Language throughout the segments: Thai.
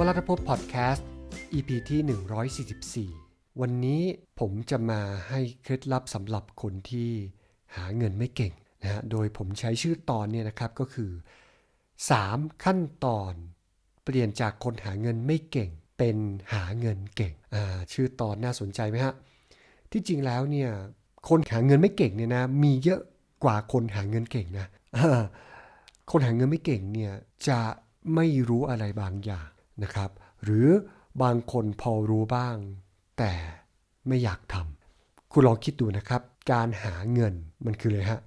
วลาทพพอดแคสต์ EP ที่ 144 วันนี้ผมจะมาให้เคล็ดลับสำหรับคนที่หาเงินไม่เก่งนะฮะ โดยผมใช้ชื่อตอนเนี่ยนะครับก็คือ 3 ขั้นตอน เปลี่ยนจากคนหาเงินไม่เก่ง เป็นหาเงินเก่ง อ่า ชื่อตอนน่าสนใจไหมฮะ ที่จริงแล้วเนี่ย คนหาเงินไม่เก่งเนี่ยนะ มีเยอะกว่าคนหาเงินเก่งนะ คนหาเงินไม่เก่งเนี่ยจะไม่รู้อะไรบางอย่าง นะครับ หรือบางคนพอรู้บ้าง แต่ไม่อยากทำคุณลองคิดดูนะครับ การหาเงินมันคือเลยฮะ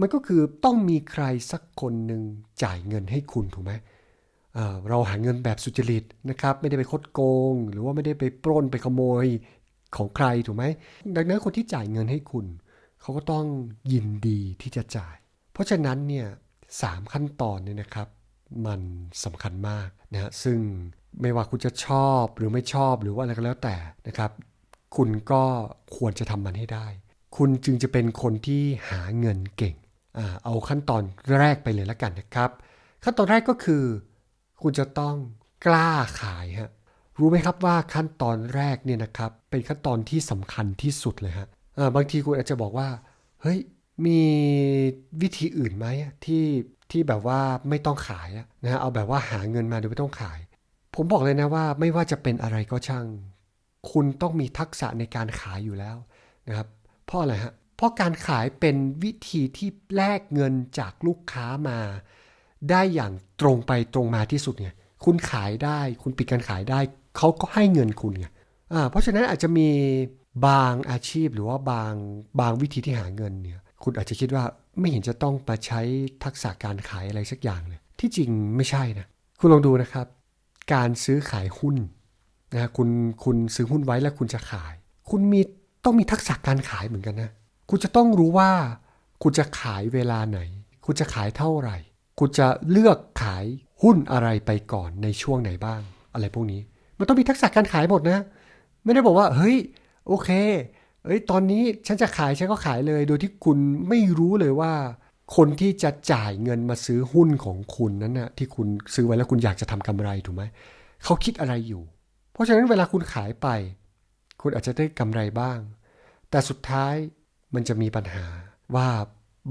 มันก็คือต้องมีใครสักคนหนึ่งจ่ายเงินให้คุณถูกไหมเเราหาเงินแบบสุจริตนะครับ ไม่ได้ไปคดโกง หรือว่าไม่ได้ไปปล้นไปขโมยของใครถูกไหมดังนั้นคนที่จ่ายเงินให้คุณ เขาก็ต้องยินดีที่จะจ่าย เพราะฉะนั้นเนี่ยสามขั้นตอนเนี่ยนะครับ มันสำคัญมากนะฮะซึ่งไม่ว่าคุณจะชอบหรือไม่ชอบหรือว่าอะไรก็แล้วแต่นะครับ คุณก็ควรจะทำมันให้ได้ คุณจึงจะเป็นคนที่หาเงินเก่งอเอาขั้นตอนแรกไปเลยแล้วกันนะครับ ขั้นตอนแรกก็คือ คุณจะต้องกล้าขายฮะรู้ไหมครับว่าขั้นตอนแรกเนี่ยนะครับ เป็นขั้นตอนที่สำคัญที่สุดเลยฮะบางทีคุณอาจจะบอกว่าเฮ้ยมีวิธีอื่นไหมที่ ที่แบบว่าไม่ต้องขายนะฮะเอาแบบว่าหาเงินมาโดยไม่ต้องขาย ผมบอกเลยนะว่าไม่ว่าจะเป็นอะไรก็ช่าง คุณต้องมีทักษะในการขายอยู่แล้วนะครับเพราะอะไรฮะเพราะการขายเป็นวิธีที่แลกเงินจากลูกค้ามา ได้อย่างตรงไปตรงมาที่สุดไงคุณขายได้ คุณปิดการขายได้ เขาก็ให้เงินคุณไงอ่าเพราะฉะนั้นอาจจะมีบางอาชีพหรือว่าบางบางวิธีที่หาเงินเนี่ย คุณอาจจะคิดว่าไม่เห็นจะต้องมาใช้ทักษะการขายอะไรสักอย่างเลย ที่จริงไม่ใช่นะ คุณลองดูนะครับ การซื้อขายหุ้นนะฮะคุณคุณซื้อหุ้นไว้แล้วคุณจะขาย คุณมีต้องมีทักษะการขายเหมือนกันนะ คุณจะต้องรู้ว่า คุณจะขายเวลาไหน คุณจะขายเท่าไหร่ คุณจะเลือกขายหุ้นอะไรไปก่อนในช่วงไหนบ้าง อะไรพวกนี้ มันต้องมีทักษะการขายหมดนะ ไม่ได้บอกว่า เฮ้ย โอเค เอ้ยตอนนี้ฉันจะขายฉันก็ขายเลย โดยที่คุณไม่รู้เลยว่า คนที่จะจ่ายเงินมาซื้อหุ้นของคุณนั้นนะที่คุณซื้อไว้แล้วคุณอยากจะทำกำไรถูกไหมเขาคิดอะไรอยู่ เพราะฉะนั้นเวลาคุณขายไป คุณอาจจะได้กำไรบ้าง แต่สุดท้ายมันจะมีปัญหาว่า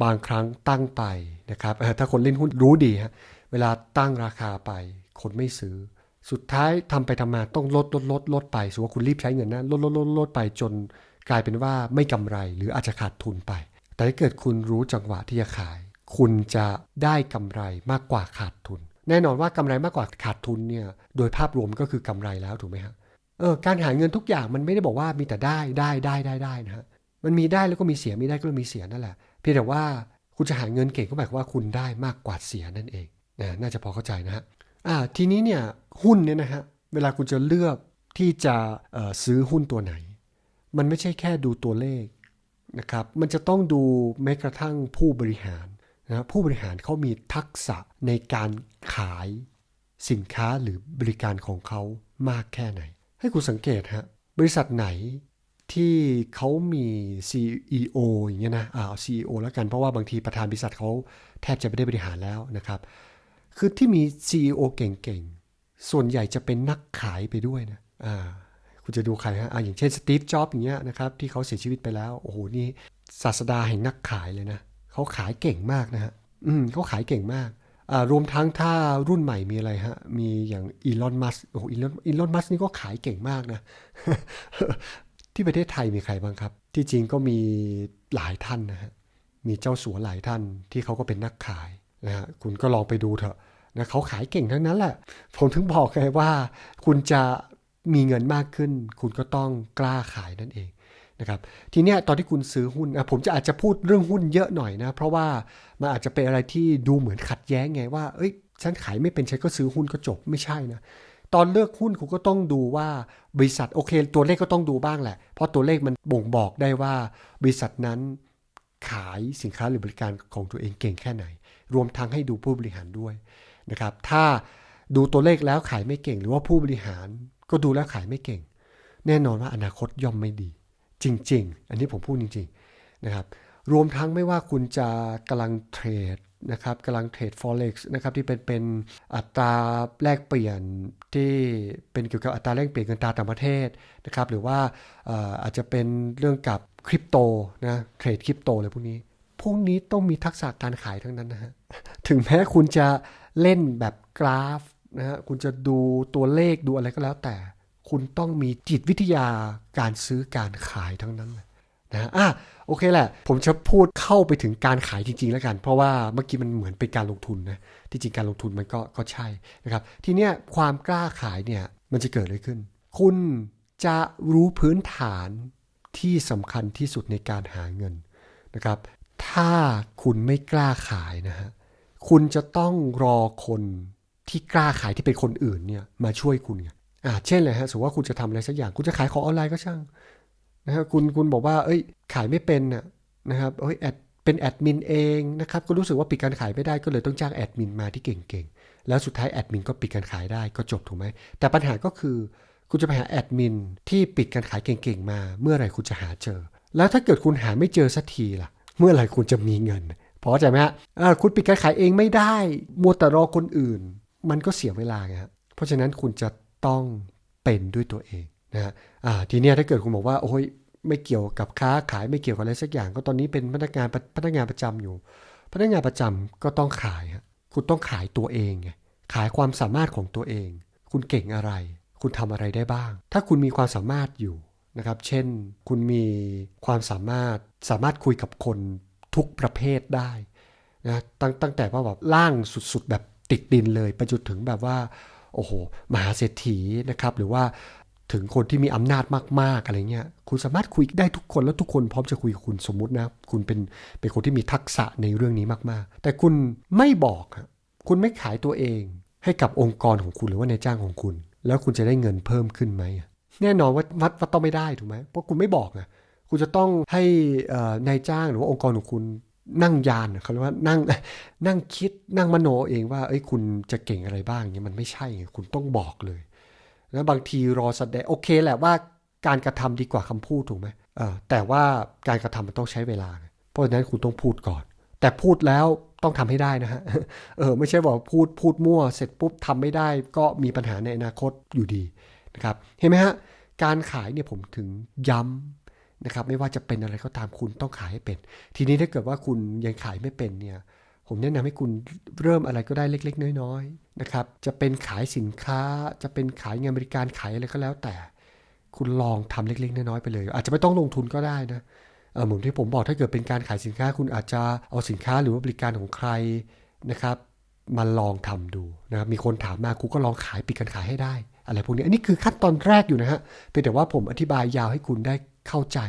บางครั้งตั้งไปนะครับถ้าคนเล่นหุ้นรู้ดีฮะเวลาตั้งราคาไป คนไม่ซื้อ สุดท้ายทำไปทำมาต้องลดลดลดลดไปสมมติว่าคุณรีบใช้เงินนะลดลดลดลดไปจน กลายเป็นว่าไม่กำไรหรืออาจจะขาดทุนไป แต่ถ้าเกิดคุณรู้จังหวะที่จะขาย คุณจะได้กำไรมากกว่าขาดทุน แน่นอนว่ากำไรมากกว่าขาดทุนเนี่ยโดยภาพรวมก็คือกำไรแล้วถูกไหมฮะเออการหาเงินทุกอย่างมันไม่ได้บอกว่ามีแต่ได้ได้ได้ได้ได้นะฮะมันมีได้แล้วก็มีเสียมีได้ก็มีเสียนั่นแหละเพียงแต่ว่าคุณจะหาเงินเก่งก็หมายความว่าคุณได้มากกว่าเสียนั่นเองนะน่าจะพอเข้าใจนะฮะอ่าทีนี้เนี่ยหุ้นเนี่ยนะฮะเวลาคุณจะเลือกที่จะซื้อหุ้นตัวไหน มันไม่ใช่แค่ดูตัวเลขนะครับ มันจะต้องดูแม้กระทั่งผู้บริหารนะผู้บริหารเขามีทักษะในการขายสินค้าหรือบริการของเขามากแค่ไหน ให้คุณสังเกตฮะบริษัทไหนที่เขามี CEO อย่างเงี้ยนะอ่าเอา CEO แล้วกันเพราะว่าบางทีประธานบริษัทเขาแทบจะไม่ได้บริหารแล้วนะครับ คือที่มี CEO เก่งๆ ส่วนใหญ่จะเป็นนักขายไปด้วยนะอ่า คุณจะดูใครฮะอ่าอย่างเช่นสตีฟจ็อบอย่างเงี้ยนะครับที่เขาเสียชีวิตไปแล้วโอ้โหนี่ศาสดาแห่งนักขายเลยนะเขาขายเก่งมากนะฮะอืมเขาขายเก่งมากอ่ารวมทั้งถ้ารุ่นใหม่มีอะไรฮะ มีอย่างอีลอนมัสโอ้อีลอนอีลอนมัสนี่ก็ขายเก่งมากนะ ที่ประเทศไทยมีใครบ้างครับ ที่จริงก็มีหลายท่านนะฮะมีเจ้าสัวหลายท่านที่เขาก็เป็นนักขายนะฮะคุณก็ลองไปดูเถอะนะเขาขายเก่งทั้งนั้นแหละ ผมถึงบอกไงว่า คุณจะ มีเงินมากขึ้น คุณก็ต้องกล้าขายนั่นเองนะครับทีเนี้ยตอนที่คุณซื้อหุ้นผมจะอาจจะพูดเรื่องหุ้นเยอะหน่อยนะ เพราะว่ามันอาจจะเป็นอะไรที่ดูเหมือนขัดแย้งไงว่าเอ้ยฉันขายไม่เป็นฉันก็ซื้อหุ้นก็จบไม่ใช่นะตอนเลือกหุ้นคุณก็ต้องดูว่าบริษัทโอเค ตัวเลขก็ต้องดูบ้างแหละ เพราะตัวเลขมันบ่งบอกได้ว่าบริษัทนั้นขายสินค้าหรือบริการของตัวเองเก่งแค่ไหน รวมทั้งให้ดูผู้บริหารด้วยนะครับถ้าดูตัวเลขแล้วขายไม่เก่งหรือว่าผู้บริหาร ก็ดูแล้วขายไม่เก่ง แน่นอนว่าอนาคตย่อมไม่ดี จริง ๆ อันนี้ผมพูดจริงๆนะครับรวมทั้งไม่ว่าคุณจะกำลังเทรดนะครับกำลังเทรด forex นะครับที่เป็นเป็นอัตราแลกเปลี่ยนที่เป็นเกี่ยวกับอัตราแลกเปลี่ยนเงินตราต่างประเทศนะครับหรือว่าเอ่ออาจจะเป็นเรื่องกับคริปโตนะเทรดคริปโตอะไรพวกนี้ พวกนี้ต้องมีทักษะการขายทั้งนั้นนะฮะถึงแม้คุณจะเล่นแบบกราฟ นะฮะคุณจะดูตัวเลขดูอะไรก็แล้วแต่ คุณต้องมีจิตวิทยาการซื้อการขายทั้งนั้นนะอะโอเคแหละ ผมจะพูดเข้าไปถึงการขายจริง ๆ แล้วกัน เพราะว่าเมื่อกี้มันเหมือนเป็นการลงทุนนะที่จริงการลงทุนมันก็ก็ใช่นะครับทีเนี้ยความกล้าขายเนี่ยมันจะเกิดอะไรขึ้น คุณจะรู้พื้นฐานที่สำคัญที่สุดในการหาเงินนะครับ ถ้าคุณไม่กล้าขายนะฮะ คุณจะต้องรอคน ที่กล้าขายที่เป็นคนอื่นเนี่ยมาช่วยคุณไงอ่าเช่นเลยฮะสมมติว่าคุณจะทำอะไรสักอย่าง คุณจะขายของออนไลน์ก็ช่างนะฮะคุณคุณบอกว่า เอ้ย ขายไม่เป็นนะนะครับเอ้ยแอดเป็นแอดมินเองนะครับก็รู้สึกว่าปิดการขายไม่ได้ก็เลยต้องจ้างแอดมินมาที่เก่งๆ แล้วสุดท้ายแอดมินก็ปิดการขายได้ก็จบถูกไหมแต่ปัญหาก็คือคุณจะไปหาแอดมินที่ปิดการขายเก่งๆมา เมื่อไหร่คุณจะหาเจอ แล้วถ้าเกิดคุณหาไม่เจอสักทีล่ะ เมื่อไหร่คุณจะมีเงินพอเข้าใจไหมฮะคุณปิดการขายเองไม่ได้มัวแต่รอคนอื่น มันก็เสียเวลาไงฮะเพราะฉะนั้นคุณจะต้องเป็นด้วยตัวเองนะฮะอ่าทีเนี้ยถ้าเกิดคุณบอกว่าโอ้ยไม่เกี่ยวกับค้าขายไม่เกี่ยวกับอะไรสักอย่าง ก็ตอนนี้เป็นพนักงานพนักงานประจำอยู่ พนักงานประจำก็ต้องขายฮะคุณต้องขายตัวเองไงขายความสามารถของตัวเอง คุณเก่งอะไร คุณทำอะไรได้บ้าง ถ้าคุณมีความสามารถอยู่นะครับ เช่น คุณมีความสามารถสามารถคุยกับคนทุกประเภทได้นะตั้งตั้งแต่ว่าแบบล่างสุดๆแบบ ติดดินเลยไปจนถึงแบบว่า โอ้โห มหาเศรษฐีนะครับ หรือว่าถึงคนที่มีอำนาจมาก ๆ อะไรเงี้ย คุณสามารถคุยได้ทุกคนแล้วทุกคนพร้อมจะคุยกับคุณสมมุตินะ คุณเป็นเป็นคนที่มีทักษะในเรื่องนี้มาก ๆ แต่คุณไม่บอก คุณไม่ขายตัวเอง ให้กับองค์กรของคุณหรือว่าในายจ้างของคุณ แล้วคุณจะได้เงินเพิ่มขึ้นไหม แน่นอนว่าวัดว่าต้องไม่ได้ถูกไหมเพราะคุณไม่บอกอะคุณจะต้องให้นายจ้างหรือว่าองค์กรของคุณ นั่งยานเขาเรียกว่านั่งนั่งคิดนั่งมโนเองว่าเอ้ยคุณจะเก่งอะไรบ้างเนี่ยมันไม่ใช่ไงคุณต้องบอกเลย แล้วบางทีรอแสดงโอเคแหละว่าการกระทำดีกว่าคำพูดถูกไหมเออแต่ว่าการกระทำมันต้องใช้เวลา เพราะฉะนั้นคุณต้องพูดก่อน แต่พูดแล้วต้องทำให้ได้นะฮะเออไม่ใช่บอกพูดพูดมั่วเสร็จปุ๊บทำไม่ได้ ก็มีปัญหาในอนาคตอยู่ดีนะครับเห็นไหมฮะการขายเนี่ยผมถึงย้ำ นะครับไม่ว่าจะเป็นอะไรก็ตามคุณต้องขายให้เป็น ทีนี้ถ้าเกิดว่าคุณยังขายไม่เป็นเนี่ยผมแนะนำให้คุณเริ่มอะไรก็ได้เล็ก ๆ น้อยๆนะครับจะเป็นขายสินค้าจะเป็นขายงานบริการขายอะไรก็แล้วแต่ คุณลองทำเล็กๆน้อยๆไปเลย อาจจะไม่ต้องลงทุนก็ได้นะเออเหมือนที่ผมบอกถ้าเกิดเป็นการขายสินค้า คุณอาจจะเอาสินค้าหรือว่าบริการของใครนะครับมาลองทำดูนะครับมีคนถามมาคุณก็ลองขายปิดการขายให้ได้ อะไรพวกนี้อันนี้คือขั้นตอนแรกอยู่นะฮะเพียงแต่ว่าผมอธิบายยาวให้คุณได้ เข้าใจ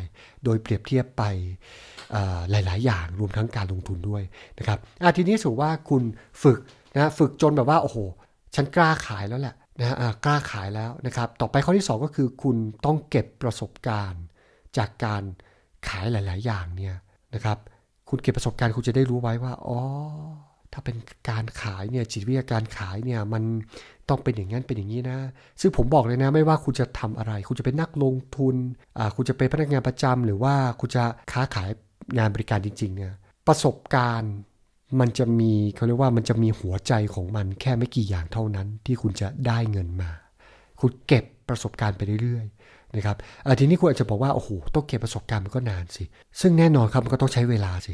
โดยเปรียบเทียบไปหลาย ๆ อย่างรวมทั้งการลงทุนด้วยนะครับอะทีนี้สมมติว่าคุณฝึกนะฝึกจนแบบว่าโอ้โห ฉันกล้าขายแล้วแหละนะะกล้าขายแล้วนะครับ ต่อไปข้อที่ 2 ก็คือคุณต้องเก็บประสบการณ์จากการขายหลาย ๆ อย่างเนี่ยนะครับ คุณเก็บประสบการณ์คุณจะได้รู้ไว้ว่า อ๋อ ถ้าเป็นการขายเนี่ยจิตวิทยาการขายเนี่ยมันต้องเป็นอย่างนั้นเป็นอย่างนี้นะ ซึ่งผมบอกเลยนะไม่ว่าคุณจะทำอะไร คุณจะเป็นนักลงทุนอ่าคุณจะเป็นพนักงานประจำหรือว่าคุณจะค้าขายงานบริการจริงๆเนี่ยประสบการณ์มันจะมีเขาเรียกว่ามันจะมีหัวใจของมันแค่ไม่กี่อย่างเท่านั้นที่คุณจะได้เงินมา คุณเก็บประสบการณ์ไปเรื่อยๆนะครับทีนี้คุณอาจจะบอกว่าโอ้โหต้องเก็บประสบการณ์มันก็นานสิ ซึ่งแน่นอนครับมันก็ต้องใช้เวลาสิ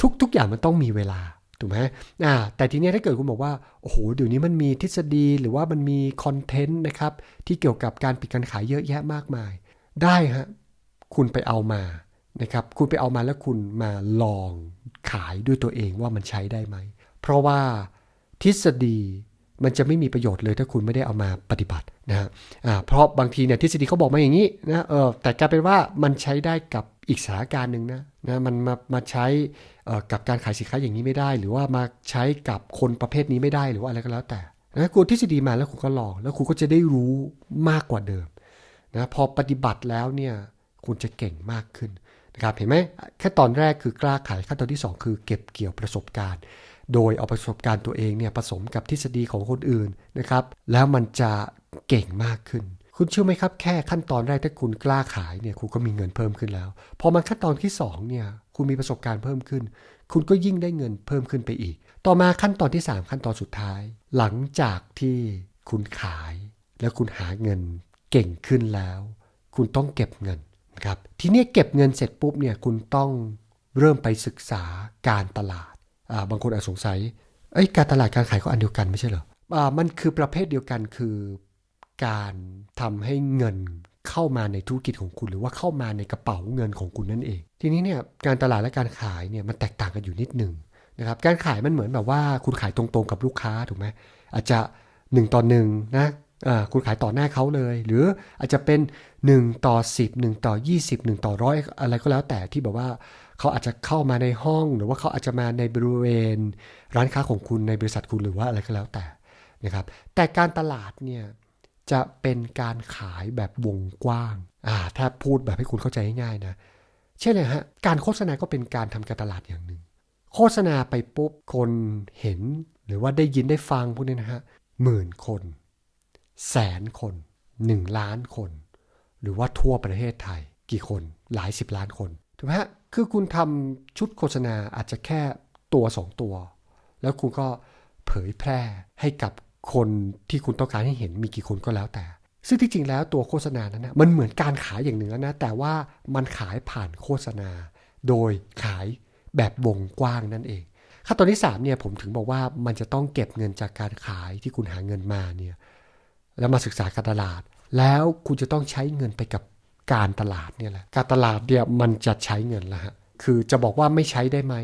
ทุกทุกอย่างมันต้องมีเวลา ถูกไหมอ่าแต่ทีนี้ถ้าเกิดคุณบอกว่า โอ้โห เดี๋ยวนี้มันมีทฤษฎีหรือว่ามันมีคอนเทนต์นะครับ ที่เกี่ยวกับการปิดการขายเยอะแยะมากมาย ได้ฮะ คุณไปเอามานะครับ คุณไปเอามาแล้วคุณมาลองขายด้วยตัวเองว่ามันใช้ได้ไหม เพราะว่าทฤษฎี มันจะไม่มีประโยชน์เลยถ้าคุณไม่ได้เอามาปฏิบัตินะฮะเพราะบางทีเนี่ยทฤษฎีเขาบอกมาอย่างนี้นะเออแต่กลายเป็นว่ามันใช้ได้กับอีกสถานการณ์หนึ่งนะนะมันมามาใช้กับการขายสินค้าอย่างนี้ไม่ได้ หรือว่ามาใช้กับคนประเภทนี้ไม่ได้หรือว่าอะไรก็แล้วแต่นะคุณทฤษฎีมาแล้วคุณก็ลองแล้วคุณก็จะได้รู้มากกว่าเดิมนะพอปฏิบัติแล้วเนี่ยคุณจะเก่งมากขึ้นนะครับเห็นไหมแค่ตอนแรกคือกล้าขายขั้นตอนที่สองคือเก็บเกี่ยวประสบการณ์ โดยเอาประสบการณ์ตัวเองเนี่ยผสมกับทฤษฎีของคนอื่นนะครับ แล้วมันจะเก่งมากขึ้น คุณเชื่อไหมครับแค่ขั้นตอนแรกถ้าคุณกล้าขายเนี่ยคุณก็มีเงินเพิ่มขึ้นแล้ว พอมันขั้นตอนที่สองเนี่ยคุณมีประสบการณ์เพิ่มขึ้น คุณก็ยิ่งได้เงินเพิ่มขึ้นไปอีก ต่อมาขั้นตอนที่ 3 ขั้นตอนสุดท้าย หลังจากที่คุณขาย แล้วคุณหาเงินเก่งขึ้นแล้ว คุณต้องเก็บเงินนะครับทีนี้เก็บเงินเสร็จปุ๊บเนี่ยคุณต้องเริ่มไปศึกษาการตลาด บางคนอาจสงสัยเอ้ยการตลาดการขายก็อันเดียวกันไม่ใช่เหรออ่ามันคือประเภทเดียวกันคือการทำให้เงินเข้ามาในธุรกิจของคุณ หรือว่าเข้ามาในกระเป๋าเงินของคุณนั่นเอง ทีนี้เนี่ยการตลาดและการขายเนี่ยมันแตกต่างกันอยู่นิดหนึ่งนะครับการขายมันเหมือนแบบว่าคุณขายตรงๆกับลูกค้าถูกไหมอาจจะ 1 ต่อ1นะอ่าคุณขายต่อหน้าเขาเลย หรืออาจจะเป็น 1 ต่อ 10 1 ต่อ 20 1 ต่อร้อยอะไรก็แล้วแต่ที่แบบว่า เขาอาจจะเข้ามาในห้อง หรือว่าเขาอาจจะมาในบริเวณ ร้านค้าของคุณในบริษัทคุณหรือว่าอะไรก็แล้วแต่นะครับ แต่การตลาดเนี่ยจะเป็นการขายแบบวงกว้างอ่าถ้าพูดแบบให้คุณเข้าใจง่ายๆนะเช่นเลยฮะการโฆษณาก็เป็นการทำการตลาดอย่างหนึ่ง โฆษณาไปปุ๊บคนเห็นหรือว่าได้ยินได้ฟังพวกนี้นะฮะหมื่นคน แสนคนหนึ่งล้านคน หรือว่าทั่วประเทศไทย กี่คนหลายสิบล้านคนถูกไหมฮะ คือคุณทำชุดโฆษณาอาจจะแค่ตัวสองตัว แล้วคุณก็เผยแพร่ให้กับคนที่คุณต้องการให้เห็นมีกี่คนก็แล้วแต่ ซึ่งที่จริงแล้วตัวโฆษณานั้นนะมันเหมือนการขายอย่างหนึ่งแล้วนะ แต่ว่ามันขายผ่านโฆษณา โดยขายแบบวงกว้างนั่นเองขั้นตอนที่3เนี่ยผมถึงบอกว่ามันจะต้องเก็บเงินจากการขายที่คุณหาเงินมาเนี่ยแล้วมาศึกษาการตลาด แล้วคุณจะต้องใช้เงินไปกับ การตลาดเนี่ยแหละการตลาดเนี่ยมันจะใช้เงินละฮะคือจะบอกว่าไม่ใช้ได้ไหม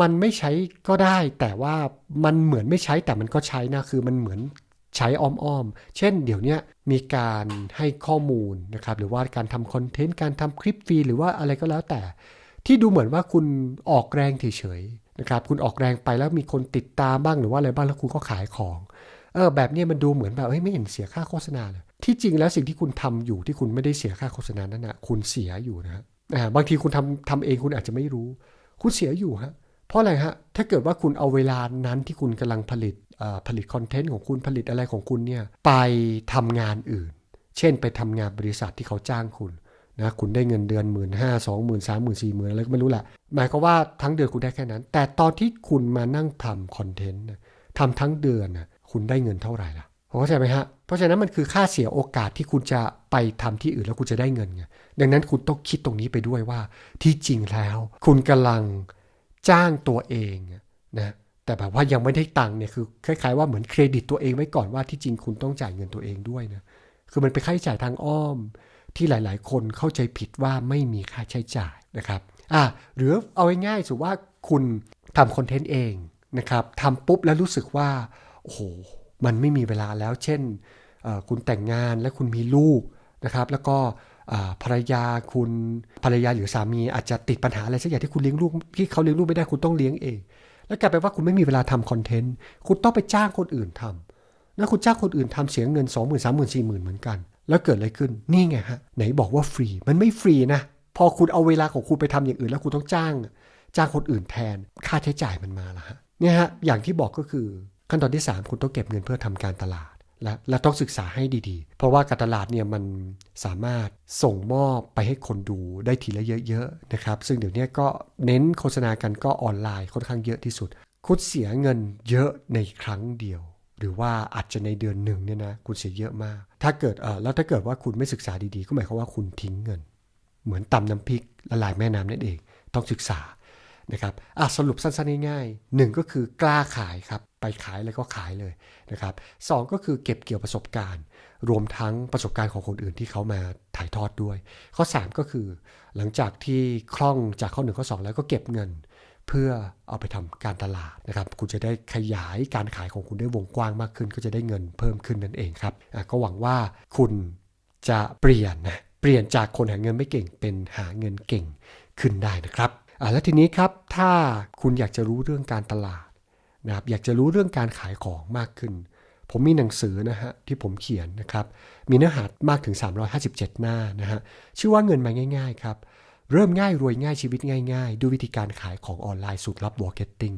มันไม่ใช้ก็ได้ แต่ว่ามันเหมือนไม่ใช้แต่มันก็ใช้นะคือมันเหมือนใช้อ้อมๆ เช่นเดี๋ยวนี้มีการให้ข้อมูลนะครับหรือว่าการทำคอนเทนต์การทำคลิปฟรีหรือว่าอะไรก็แล้วแต่ ที่ดูเหมือนว่าคุณออกแรงเฉยๆนะครับคุณออกแรงไปแล้วมีคนติดตามบ้างหรือว่าอะไรบ้างแล้วคุณก็ขายของเออแบบนี้มันดูเหมือนแบบเฮ้ยไม่เห็นเสียค่าโฆษณาเลย ที่จริงแล้วสิ่งที่คุณทำอยู่ที่คุณไม่ได้เสียค่าโฆษณานั้นนะคุณเสียอยู่นะฮะบางทีคุณทำทำเองคุณอาจจะไม่รู้ คุณเสียอยู่ฮะเพราะอะไรฮะถ้าเกิดว่าคุณเอาเวลานั้นที่คุณกำลังผลิตผลิตคอนเทนต์ของคุณผลิตอะไรของคุณเนี่ยไปทำงานอื่น เช่นไปทำงานบริษัทที่เขาจ้างคุณนะคุณได้เงินเดือนหมื่นห้าสองหมื่นสามหมื่นสี่หมื่นอะไรก็ไม่รู้แหละหมายความว่าทั้งเดือนคุณได้แค่นั้น แต่ตอนที่คุณมานั่งทำคอนเทนต์ทำทั้งเดือนนะคุณได้เงินเท่าไหร่ล่ะ เข้าใจไหมฮะ เพราะฉะนั้นมันคือค่าเสียโอกาสที่คุณจะไปทำที่อื่นแล้วคุณจะได้เงินไง ดังนั้นคุณต้องคิดตรงนี้ไปด้วยว่า ที่จริงแล้ว คุณกำลังจ้างตัวเองนะแต่แบบว่ายังไม่ได้ตังค์เนี่ยคือคล้ายๆว่าเหมือนเครดิตตัวเองไว้ก่อนว่าที่จริงคุณต้องจ่ายเงินตัวเองด้วยนะคือมันเป็นค่าใช้จ่ายทางอ้อม ที่หลาย ๆ คนเข้าใจผิดว่าไม่มีค่าใช้จ่ายนะครับอะหรือเอาง่ายๆสุว่าคุณทำคอนเทนต์เองนะครับทำปุ๊บแล้วรู้สึกว่าโอ้โห มันไม่มีเวลาแล้ว เช่น คุณแต่งงานและคุณมีลูกนะครับ แล้วก็ภรรยาคุณภรรยาหรือสามีอาจจะติดปัญหาอะไรสักอย่างที่คุณเลี้ยงลูกที่เขาเลี้ยงลูกไม่ได้คุณต้องเลี้ยงเอง แล้วกลายเป็นว่าคุณไม่มีเวลาทำคอนเทนต์คุณต้องไปจ้างคนอื่นทำแล้วคุณจ้างคนอื่นทำเสียเงิน 2 0 0 0 0 3 0 0 0 0 4 0 0 0 0เหมือนกัน แล้วเกิดอะไรขึ้นนี่ไงฮะไหนบอกว่าฟรีมันไม่ฟรีนะพอคุณเอาเวลาของคุณไปทำอย่างอื่น แล้วคุณต้องจ้าง จ้างคนอื่นแทนค่าใช้จ่ายมันมาละฮะเนี่ยฮะอย่างที่บอกก็คือ ขั้นตอนที่ 3 คุณต้องเก็บเงินเพื่อทำการตลาด และและต้องศึกษาให้ดีๆ เพราะว่าการตลาดเนี่ยมันสามารถส่งมอบไปให้คนดูได้ทีละเยอะๆนะครับ ซึ่งเดี๋ยวนี้ก็เน้นโฆษณากันก็ออนไลน์ค่อนข้างเยอะที่สุด คุณเสียเงินเยอะในครั้งเดียว หรือว่าอาจจะในเดือนหนึ่งเนี่ยนะคุณเสียเยอะมาก ถ้าเกิดเออแล้วถ้าเกิดว่าคุณไม่ศึกษาดีๆ ก็หมายความว่าคุณทิ้งเงิน เหมือนตำน้ำพริกละลายแม่น้ำนั่นเอง ต้องศึกษา นะครับอะสรุปสั้นๆง่ายๆหนึ่งก็คือกล้าขายครับ ไปขายแล้วก็ขายเลยนะครับสก็คือเก็บเกี่ยวประสบการณ์ รวมทั้งประสบการณ์ของคนอื่นที่เขามาถ่ายทอดด้วย ข้อ 3 ก็คือ หลังจากที่คล่องจากข้อ 1 ข้อ 2 แล้วก็เก็บเงิน เพื่อเอาไปทำการตลาดนะครับ คุณจะได้ขยายการขายของคุณได้วงกว้างมากขึ้น ก็จะได้เงินเพิ่มขึ้นนั่นเองครับก็หวังว่าคุณจะเปลี่ยนนะเปลี่ยนจากคนหาเงินไม่เก่งเป็นหาเงินเก่งขึ้นได้นะครับ แล้วทีนี้ครับถ้าคุณอยากจะรู้เรื่องการตลาดนะครับอยากจะรู้เรื่องการขายของมากขึ้น ผมมีหนังสือนะฮะที่ผมเขียนนะครับ มีเนื้อหามากถึง 357 หน้านะฮะชื่อว่าเงินมาง่าย ๆ ครับ เริ่มง่ายรวยง่ายชีวิตง่ายๆ ด้วยวิธีการขายของออนไลน์สูตรลับวอลเก็ตติ้ง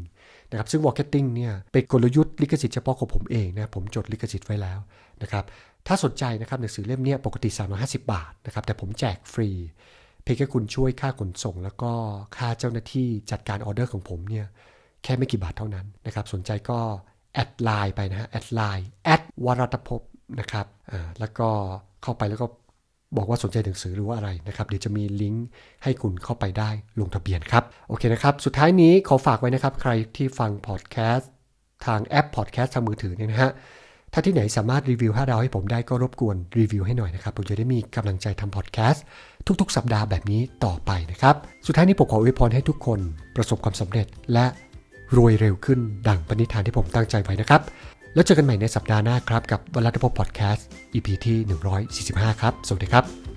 นะครับซึ่งวอลเก็ตติ้งเนี่ยเป็นกลยุทธ์ลิขสิทธิ์เฉพาะของผมเองนะผมจดลิขสิทธิ์ไว้แล้วนะครับถ้าสนใจนะครับหนังสือเล่มนี้ปกติ 350 บาทนะครับแต่ผมแจกฟรี เพียงแค่คุณช่วยค่าขนส่ง แล้วก็ค่าเจ้าหน้าที่จัดการออเดอร์ของผมเนี่ยแค่ไม่กี่บาทเท่านั้นนะครับ สนใจก็แอดไลน์ไปนะฮะแอดไลน์แอดวรัตภพนะครับอ่าแล้วก็เข้าไปแล้วก็บอกว่าสนใจหนังสือหรือว่าอะไรนะครับ เดี๋ยวจะมีลิงก์ให้คุณเข้าไปได้ลงทะเบียนครับ โอเคนะครับ สุดท้ายนี้ขอฝากไว้นะครับ ใครที่ฟังพอดแคสต์ทางแอปพอดแคสต์ทางมือถือเนี่ยนะฮะ ถ้าที่ไหนสามารถรีวิว5ดาวให้ผมได้ก็รบกวนรีวิวให้หน่อยนะครับ ผมจะได้มีกำลังใจทำพอดแคสต์ทุกๆ สัปดาห์แบบนี้ต่อไปนะครับ สุดท้ายนี้ผมขออวยพรให้ทุกคนประสบความสำเร็จและรวยเร็วขึ้นดังปณิธานที่ผมตั้งใจไว้นะครับ แล้วเจอกันใหม่ในสัปดาห์หน้าครับกับวัลลัตพพอดแคสต์ EP ที่ 145 ครับ สวัสดีครับ